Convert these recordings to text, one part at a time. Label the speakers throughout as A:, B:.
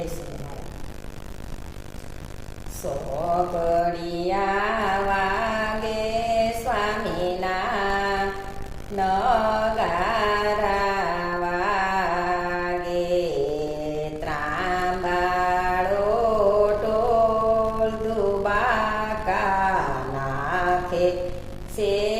A: જય શ્રી વાગે સ્વામીના નગારા વાગે ત્રાંબાળો ટોલ દુબાકા નાખે છે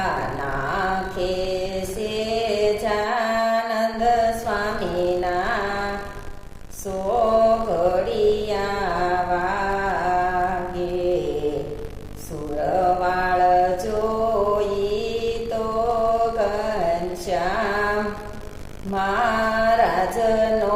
A: મહારાજનો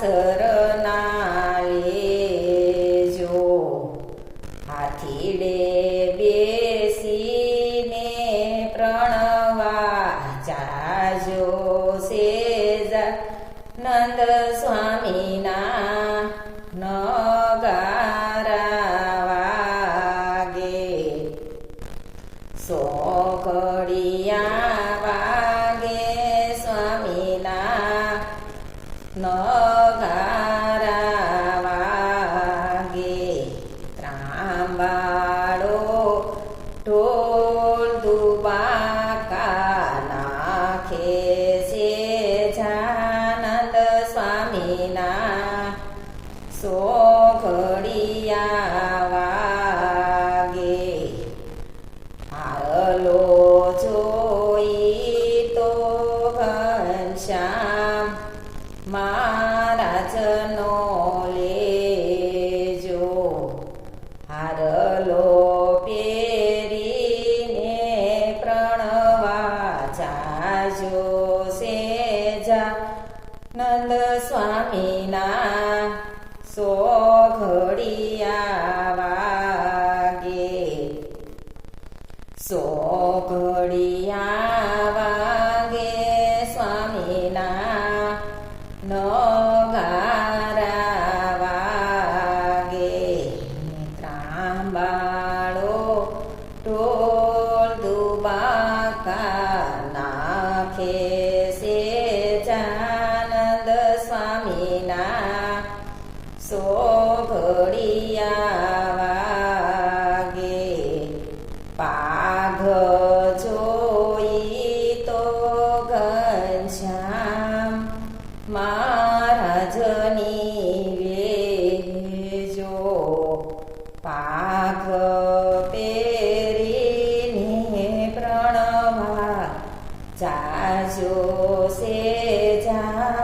A: să Vâng ạ. વચનો લેજો. હારલો પેરીને પ્રણવા જાજો સેજા. નંદ સ્વામીના સો ઘડિયા વાગે. સો ઘડિયા eh, 자주 세자